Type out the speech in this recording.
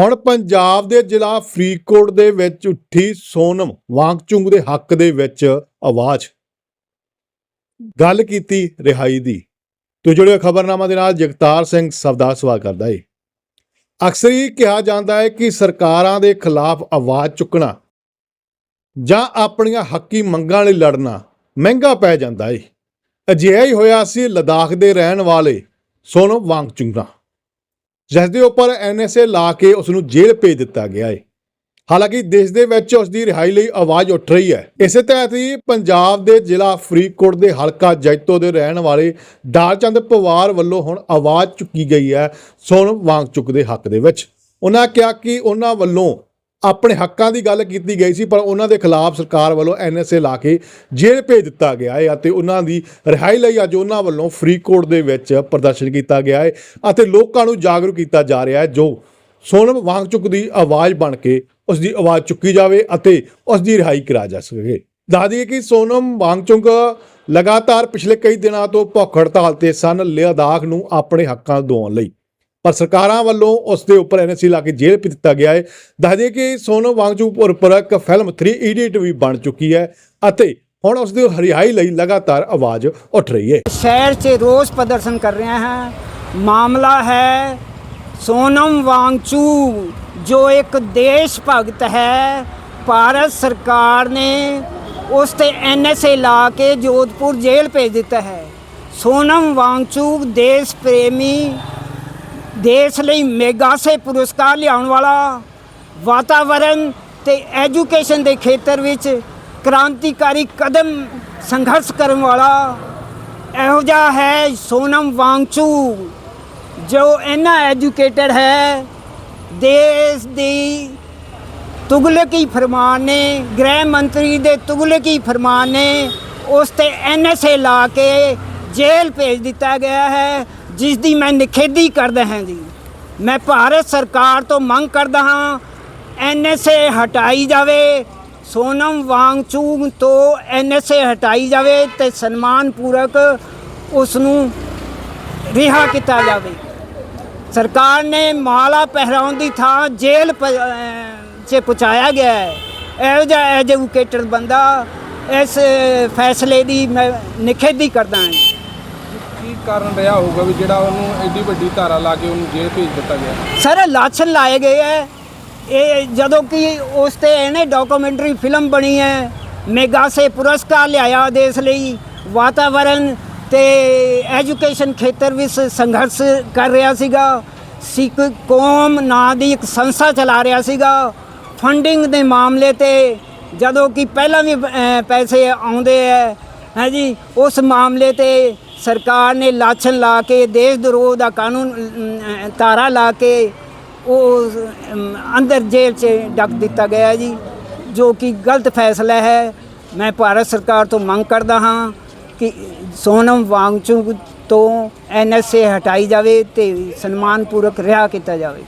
ਹੁਣ ਪੰਜਾਬ ਦੇ ਜ਼ਿਲ੍ਹਾ ਫਰੀਦਕੋਟ ਦੇ ਵਿੱਚ ਉੱਠੀ ਸੋਨਮ ਵਾਂਗਚੁੰਗ ਦੇ ਹੱਕ ਦੇ ਵਿੱਚ ਆਵਾਜ਼। ਗੱਲ ਕੀਤੀ ਰਿਹਾਈ ਦੀ। ਤੋ ਜੁੜਿਓ ਖਬਰਨਾਮਾ ਦੇ ਨਾਲ ਜਗਤਾਰ ਸਿੰਘ ਸਵਦਾ ਸਵਾਲ ਕਰਦਾ ਏ। ਅਕਸਰ ਹੀ ਕਿਹਾ ਜਾਂਦਾ ਹੈ ਕਿ ਸਰਕਾਰਾਂ ਦੇ ਖਿਲਾਫ ਆਵਾਜ਼ ਚੁੱਕਣਾ ਜਾਂ ਆਪਣੀਆਂ ਹੱਕੀ ਮੰਗਾਂ ਲਈ ਲੜਨਾ ਮਹਿੰਗਾ ਪੈ ਜਾਂਦਾ ਏ। ਅਜਿਹਾ ਹੀ ਹੋਇਆ ਸੀ ਲਦਾਖ ਦੇ ਰਹਿਣ ਵਾਲੇ ਸੋਨਮ ਵਾਂਗਚੁੰਗ ਨਾਲ। ਜਿਸ ਦੇ ਉੱਪਰ ਐਨਐਸਏ ਲਾ ਕੇ ਉਸ ਨੂੰ ਜੇਲ੍ਹ ਭੇਜ ਦਿੱਤਾ ਗਿਆ ਹੈ ਹਾਲਾਂਕਿ ਦੇਸ਼ ਦੇ ਵਿੱਚ ਉਸ ਦੀ ਰਿਹਾਈ ਲਈ ਆਵਾਜ਼ ਉੱਠ ਰਹੀ ਹੈ। ਇਸੇ ਤਹਿਤ ਹੀ ਪੰਜਾਬ ਦੇ ਜ਼ਿਲ੍ਹਾ ਫਰੀਦਕੋਟ ਦੇ ਹਲਕਾ ਜੈਤੋ ਦੇ ਰਹਿਣ ਵਾਲੇ ਡਾਲਚੰਦ ਪਵਾਰ ਵੱਲੋਂ ਹੁਣ ਆਵਾਜ਼ ਚੁੱਕੀ ਗਈ ਹੈ ਸੁਣ ਵਾਂਗ ਚੁੱਕ ਦੇ ਹੱਕ ਦੇ ਵਿੱਚ। ਉਹਨਾਂ ਕਿਹਾ ਕਿ ਉਹਨਾਂ ਵੱਲੋਂ ਆਪਣੇ ਹੱਕਾਂ ਦੀ ਗੱਲ ਕੀਤੀ ਗਈ ਸੀ, ਪਰ ਉਹਨਾਂ ਦੇ ਖਿਲਾਫ ਸਰਕਾਰ ਵੱਲੋਂ ਐਨਐਸਏ ਲਾ ਕੇ ਜੇਲ੍ਹ ਭੇਜ ਦਿੱਤਾ ਗਿਆ ਹੈ ਅਤੇ ਉਹਨਾਂ ਦੀ ਰਿਹਾਈ ਲਈ ਅੱਜ ਉਹਨਾਂ ਵੱਲੋਂ ਫਰੀਦਕੋਟ ਦੇ ਵਿੱਚ ਪ੍ਰਦਰਸ਼ਨ ਕੀਤਾ ਗਿਆ ਹੈ ਅਤੇ ਲੋਕਾਂ ਨੂੰ ਜਾਗਰੂਕ ਕੀਤਾ ਜਾ ਰਿਹਾ ਹੈ, ਜੋ ਸੋਨਮ ਵਾਂਗਚੁਕ ਦੀ ਆਵਾਜ਼ ਬਣ ਕੇ ਉਸ ਦੀ ਆਵਾਜ਼ ਚੁੱਕੀ ਜਾਵੇ ਅਤੇ ਉਸ ਦੀ ਰਿਹਾਈ ਕਰਾ ਜਾ ਸਕੇ। ਦੱਸ ਦਈਏ ਕਿ ਸੋਨਮ ਵਾਂਗਚੁਕ ਲਗਾਤਾਰ ਪਿਛਲੇ ਕਈ ਦਿਨਾਂ ਤੋਂ ਭੁੱਖ ਹੜਤਾਲ ਤੇ ਸਨ ਲਦਾਖ ਨੂੰ ਆਪਣੇ ਹੱਕਾਂ ਦਿਵਾਉਣ ਲਈ। ਪਰ ਸਰਕਾਰਾਂ ਵੱਲੋਂ ਉਸ ਦੇ ਉੱਪਰ ਐਨਐਸਸੀ ਲਾ ਕੇ ਜੇਲ੍ਹ ਵੀ ਦਿੱਤਾ ਗਿਆ ਹੈ। ਦੱਸ ਦਈਏ ਕਿ ਸੋਨਮ ਵਾਂਗਚੂਕ ਉੱਪਰ ਇੱਕ ਫਿਲਮ 3 ਇਡੀਅਟ ਵੀ ਬਣ ਚੁੱਕੀ ਹੈ ਅਤੇ ਹੁਣ ਉਸ ਦੀ ਹਰਿਆਈ ਲਈ ਲਗਾਤਾਰ ਆਵਾਜ਼ ਉੱਠ ਰਹੀ ਹੈ। ਸ਼ਹਿਰ 'ਚ ਰੋਜ਼ ਪ੍ਰਦਰਸ਼ਨ ਕਰ ਰਹੇ ਹਨ ਮਾਮਲਾ ਹੈ ਸੋਨਮ ਵਾਂਗਚੂ ਜੋ ਇੱਕ ਦੇਸ਼ ਭਗਤ ਹੈ। ਭਾਰਤ ਸਰਕਾਰ ਨੇ ਉਸ ਤੇ ਐਨਐਸਏ ਲਾ ਕੇ ਜੋਧਪੁਰ ਜੇਲ੍ਹ ਭੇਜ ਦਿੱਤਾ ਹੈ। ਸੋਨਮ ਵਾਂਗਚੂ ਦੇਸ਼ ਪ੍ਰੇਮੀ ਦੇਸ਼ ਲਈ ਮੈਗਾਸੇ ਪੁਰਸਕਾਰ ਲਿਆਉਣ ਵਾਲਾ ਵਾਤਾਵਰਣ ਤੇ ਐਜੂਕੇਸ਼ਨ ਦੇ ਖੇਤਰ ਵਿੱਚ ਕ੍ਰਾਂਤੀਕਾਰੀ ਕਦਮ ਸੰਘਰਸ਼ ਕਰਨ ਵਾਲਾ ਇਹੋ ਜਿਹਾ ਹੈ ਸੋਨਮ ਵਾਂਗਚੂ, ਜੋ ਇੰਨਾ ਐਜੂਕੇਟਡ ਹੈ। ਦੇਸ਼ ਦੀ ਤੁਗਲਕੀ ਫਰਮਾਨ ਨੇ, ਗ੍ਰਹਿ ਮੰਤਰੀ ਦੇ ਤੁਗਲਕੀ ਫਰਮਾਨ ਨੇ, ਉਸ ਤੇ ਐਨਐਸਏ ਲਾ ਕੇ ਜੇਲ੍ਹ ਭੇਜ ਦਿੱਤਾ ਗਿਆ ਹੈ। ਜਿਸ ਦੀ ਮੈਂ ਨਿਖੇਧੀ ਕਰਦਾ ਹਾਂ ਜੀ। ਮੈਂ ਭਾਰਤ ਸਰਕਾਰ ਤੋਂ ਮੰਗ ਕਰਦਾ ਹਾਂ ਐਨਐਸਏ ਹਟਾਈ ਜਾਵੇ, ਸੋਨਮ ਵਾਂਗਚੂਕ ਤੋਂ ਐਨਐਸਏ ਹਟਾਈ ਜਾਵੇ ਤੇ ਸਨਮਾਨ ਪੂਰਕ ਉਸ ਨੂੰ ਰਿਹਾ ਕੀਤਾ ਜਾਵੇ। ਸਰਕਾਰ ਨੇ ਮਾਲਾ ਪਹਿਰਾਉਣ ਦੀ ਥਾਂ ਜੇਲ੍ਹ 'ਚ ਪਹੁੰਚਾਇਆ ਗਿਆ ਹੈ। ਇਹੋ ਜਿਹਾ ਐਜੂਕੇਟਡ ਬੰਦਾ ਇਸ ਫੈਸਲੇ ਦੀ ਮੈਂ ਨਿਖੇਧੀ ਕਰਦਾ ਹਾਂ ਕਾਰਨ ਰਿਹਾ ਹੋਊਗਾ ਵੀ ਜਿਹੜਾ ਉਹਨੂੰ ਐਡੀ ਵੱਡੀ ਧਾਰਾ ਲਾ ਕੇ ਉਹਨੂੰ ਜੇਲ੍ਹ ਭੇਜ ਦਿੱਤਾ ਗਿਆ? ਸਰ ਲਾਛਨ ਲਾਏ ਗਏ ਹੈ ਇਹ ਜਦੋਂ ਕਿ ਉਸ ਤੇ ਇਹਨੇ ਡਾਕੂਮੈਂਟਰੀ ਫਿਲਮ ਬਣੀ ਹੈ ਮੇਗਾ ਸੇ ਪੁਰਸਕਾਰ ਲਿਆਇਆ ਦੇਸ਼ ਲਈ। ਵਾਤਾਵਰਣ ਤੇ ਐਜੂਕੇਸ਼ਨ ਖੇਤਰ ਵਿੱਚ ਸੰਘਰਸ਼ ਕਰ ਰਿਹਾ ਸੀਗਾ। ਸਿੱਖ ਕੌਮ ਨਾਂ ਦੀ ਇੱਕ ਸੰਸਥਾ ਚਲਾ ਰਿਹਾ ਸੀਗਾ। ਫੰਡਿੰਗ ਦੇ ਮਾਮਲੇ ਤੇ ਜਦੋਂ ਕਿ ਪਹਿਲਾਂ ਵੀ ਅਹ, ਪੈਸੇ ਆਉਂਦੇ ਹੈ ਹੈ ਜੀ ਉਸ ਮਾਮਲੇ ਤੇ ਸਰਕਾਰ ਨੇ ਲਾਛਨ ਲਾ ਕੇ, ਦੇਸ਼ ਦਰੋਹ ਦਾ ਕਾਨੂੰਨ ਤਾਰਾ ਲਾ ਕੇ ਉਹ ਅੰਦਰ ਜੇਲ੍ਹ 'ਚ ਡੱਕ ਦਿੱਤਾ ਗਿਆ ਜੀ, ਜੋ ਕਿ ਗਲਤ ਫੈਸਲਾ ਹੈ। ਮੈਂ ਭਾਰਤ ਸਰਕਾਰ ਤੋਂ ਮੰਗ ਕਰਦਾ ਹਾਂ ਕਿ ਸੋਨਮ ਵਾਂਗਚੁਕ ਤੋਂ ਐਨਐਸਏ ਹਟਾਈ ਜਾਵੇ ਤੇ ਸਨਮਾਨਪੂਰਕ ਰਿਹਾ ਕੀਤਾ ਜਾਵੇ।